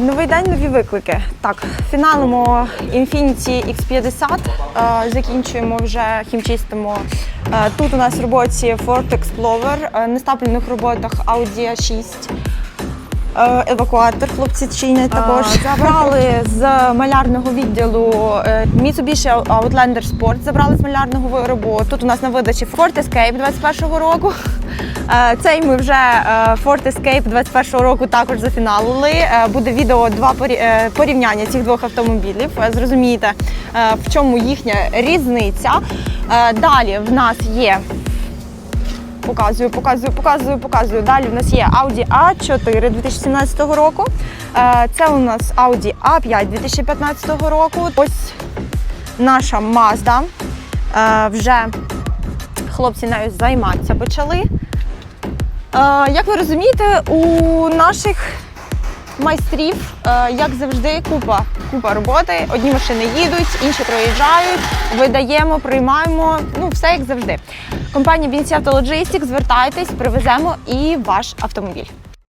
Новий день, нові виклики. Так, фіналимо Infiniti X50, е, закінчуємо вже, хімчистимо. Е, тут у нас в роботі Ford Explorer, е, на стапельних роботах Audi A 6. Е, Евакуатор хлопці чинять також. Забрали з малярного відділу Mitsubishi Outlander Sport, забрали з малярного виробу. Тут у нас на видачі Ford Escape 21-го року. Е, Цей ми вже е, Ford Escape 21-го року також зафіналили. Е, Буде відео два порівняння цих двох автомобілів. Зрозумієте, в чому їхня різниця. Далі в нас є Показую, показую, показую, показую. Далі в нас є Audi A4 2017 року. Це у нас Audi A5 2015 року. Ось наша Mazda. Вже хлопці нею займатися почали. Як ви розумієте, у наших майстрів, як завжди, купа, купа роботи. Одні машини їдуть, інші проїжджають, видаємо, приймаємо. Ну, все як завжди. Компанія BNC Auto звертайтесь, привеземо і ваш автомобіль.